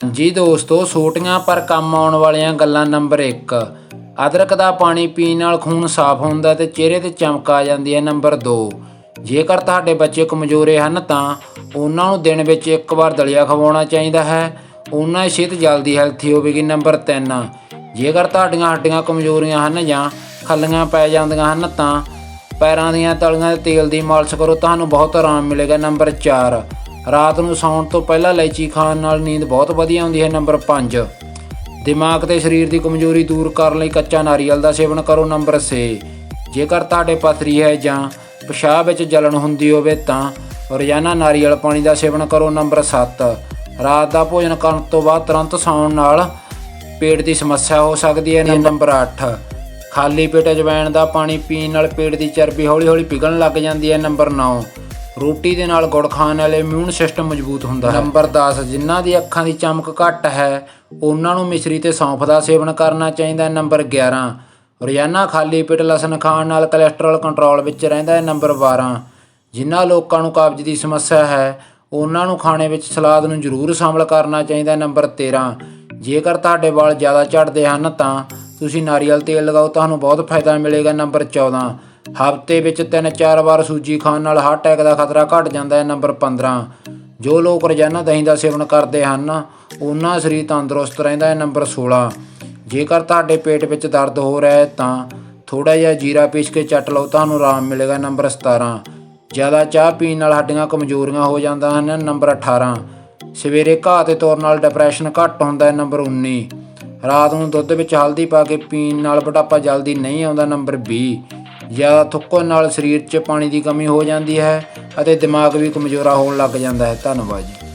ਜੀ ਦੋਸਤੋ ਛੋਟੀਆਂ ਪਰ ਕੰਮ ਆਉਣ ਵਾਲੀਆਂ ਗੱਲਾਂ ਨੰਬਰ 1 ਅਦਰਕ ਦਾ ਪਾਣੀ ਪੀਣ ਨਾਲ ਖੂਨ ਸਾਫ਼ ਹੁੰਦਾ ਤੇ ਚਿਹਰੇ ਤੇ ਚਮਕ ਆ ਜਾਂਦੀ ਹੈ ਨੰਬਰ 2 ਜੇਕਰ ਤੁਹਾਡੇ ਬੱਚੇ ਕਮਜ਼ੋਰੇ ਹਨ ਤਾਂ ਉਹਨਾਂ ਨੂੰ ਦਿਨ ਵਿੱਚ ਇੱਕ ਵਾਰ ਦਲੀਆ ਖਵਾਉਣਾ ਚਾਹੀਦਾ ਹੈ। ਉਹਨਾਂ ਦੀ ਸਿਹਤ ਜਲਦੀ ਹੈਲਥੀ ਹੋਵੇਗੀ ਨੰਬਰ 3 ਜੇਕਰ ਤੁਹਾਡੀਆਂ ਹੱਡੀਆਂ ਕਮਜ਼ੋਰੀਆਂ ਹਨ ਜਾਂ ਖੱਲੀਆਂ ਪੈ ਜਾਂਦੀਆਂ ਹਨ ਤਾਂ ਪੈਰਾਂ ਦੀਆਂ ਤਲੀਆਂ ਦੇ ਤੇਲ ਦੀ ਮਾਲਿਸ਼ ਕਰੋ, ਤੁਹਾਨੂੰ ਬਹੁਤ ਆਰਾਮ ਮਿਲੇਗਾ ਨੰਬਰ 4 ਰਾਤ ਨੂੰ ਸੌਣ ਤੋਂ ਪਹਿਲਾਂ ਇਲਾਇਚੀ ਖਾਣ ਨਾਲ ਨੀਂਦ ਬਹੁਤ ਵਧੀਆ ਆਉਂਦੀ ਹੈ, ਨੰਬਰ 5 ਦਿਮਾਗ ਤੇ ਸਰੀਰ ਦੀ ਕਮਜ਼ੋਰੀ ਦੂਰ ਕਰਨ ਲਈ ਕੱਚਾ ਨਾਰੀਅਲ ਦਾ ਸੇਵਨ ਕਰੋ, ਨੰਬਰ 6 ਜੇਕਰ ਤੁਹਾਡੇ ਪਥਰੀ ਹੈ ਜਾਂ ਪਿਸ਼ਾਬ ਵਿੱਚ ਜਲਣ ਹੁੰਦੀ ਹੋਵੇ ਤਾਂ ਰੋਜ਼ਾਨਾ ਨਾਰੀਅਲ ਪਾਣੀ ਦਾ ਸੇਵਨ ਕਰੋ, ਨੰਬਰ 7 ਰਾਤ ਦਾ ਭੋਜਨ ਕਰਨ ਤੋਂ ਬਾਅਦ ਤੁਰੰਤ ਸੌਣ ਨਾਲ ਪੇਟ ਦੀ ਸਮੱਸਿਆ ਹੋ ਸਕਦੀ ਹੈ, ਨੰਬਰ 8 ਖਾਲੀ ਪੇਟ ਅਜਵਾਇਣ ਦਾ ਪਾਣੀ ਪੀਣ ਨਾਲ ਪੇਟ ਦੀ ਚਰਬੀ ਹੌਲੀ-ਹੌਲੀ ਪਿਘਲਣ ਲੱਗ ਜਾਂਦੀ ਹੈ, ਨੰਬਰ 9 ਰੋਟੀ ਦੇ ਨਾਲ ਗੁੜ ਖਾਣ ਨਾਲ ਇਮਿਊਨ ਸਿਸਟਮ ਮਜ਼ਬੂਤ ਹੁੰਦਾ ਹੈ। ਨੰਬਰ 10 ਜਿਨ੍ਹਾਂ ਦੀ ਅੱਖਾਂ ਦੀ ਚਮਕ ਘੱਟ ਹੈ, ਉਹਨਾਂ ਨੂੰ ਮਿਸ਼ਰੀ ਤੇ ਸੌਂਫ ਦਾ ਸੇਵਨ ਕਰਨਾ ਚਾਹੀਦਾ ਹੈ। ਨੰਬਰ 11 ਰੋਜ਼ਾਨਾ ਖਾਲੀ ਪੇਟ ਲਸਣ ਖਾਣ ਨਾਲ ਕੋਲੇਸਟ੍ਰੋਲ ਕੰਟਰੋਲ ਵਿੱਚ ਰਹਿੰਦਾ ਹੈ। ਨੰਬਰ 12 ਜਿਨ੍ਹਾਂ ਲੋਕਾਂ ਨੂੰ ਕਬਜ਼ ਦੀ ਸਮੱਸਿਆ ਹੈ, ਉਹਨਾਂ ਨੂੰ ਖਾਣੇ ਵਿੱਚ ਸਲਾਦ ਨੂੰ ਜ਼ਰੂਰ ਸ਼ਾਮਲ ਕਰਨਾ ਚਾਹੀਦਾ ਹੈ। ਨੰਬਰ 13 ਜੇਕਰ ਤੁਹਾਡੇ ਵਾਲ ਜ਼ਿਆਦਾ ਝੜਦੇ ਹਨ ਤਾਂ ਤੁਸੀਂ ਨਾਰੀਅਲ ਤੇਲ ਲਗਾਓ, ਤੁਹਾਨੂੰ ਬਹੁਤ ਫਾਇਦਾ ਮਿਲੇਗਾ। ਨੰਬਰ 14 ਹਫ਼ਤੇ ਵਿੱਚ 3-4 ਵਾਰ ਸੂਜੀ ਖਾਣ ਨਾਲ ਹਾਰਟ ਅਟੈਕ ਦਾ ਖਤਰਾ ਘਟ ਜਾਂਦਾ ਹੈ ਨੰਬਰ 15 ਜੋ ਲੋਕ ਰੋਜ਼ਾਨਾ ਦਹੀਂ ਦਾ ਸੇਵਨ ਕਰਦੇ ਹਨ, ਉਹਨਾਂ ਸਰੀਰ ਤੰਦਰੁਸਤ ਰਹਿੰਦਾ ਹੈ ਨੰਬਰ 16 ਜੇਕਰ ਤੁਹਾਡੇ ਪੇਟ ਵਿੱਚ ਦਰਦ ਹੋ ਰਿਹਾ ਹੈ, ਤਾਂ ਥੋੜਾ ਜਿਹਾ ਜੀਰਾ ਪੀਸ ਕੇ ਚੱਟ ਲਓ, ਤੁਹਾਨੂੰ ਆਰਾਮ ਮਿਲੇਗਾ ਨੰਬਰ 17 ਜ਼ਿਆਦਾ ਚਾਹ ਪੀਣ ਨਾਲ ਹੱਡੀਆਂ ਕਮਜ਼ੋਰੀਆਂ ਹੋ ਜਾਂਦੀਆਂ ਹਨ ਨੰਬਰ 18 ਸਵੇਰੇ ਘਾਹ ਤੇ ਤੁਰਨ ਨਾਲ ਡਿਪਰੈਸ਼ਨ ਘੱਟ ਹੁੰਦਾ ਹੈ ਨੰਬਰ 19 ਰਾਤ ਨੂੰ ਦੁੱਧ ਵਿੱਚ ਹਲਦੀ ਪਾ ਕੇ ਪੀਣ ਨਾਲ ਬੁਢਾਪਾ ਜਲਦੀ ਨਹੀਂ ਆਉਂਦਾ ਨੰਬਰ 20 ਜ਼ਿਆਦਾ ਥੁੱਕਣ ਨਾਲ ਸਰੀਰ 'ਚ ਪਾਣੀ ਦੀ ਕਮੀ ਹੋ ਜਾਂਦੀ ਹੈ ਅਤੇ ਦਿਮਾਗ ਵੀ ਕਮਜ਼ੋਰਾ ਹੋਣ ਲੱਗ ਜਾਂਦਾ ਹੈ। ਧੰਨਵਾਦ ਜੀ।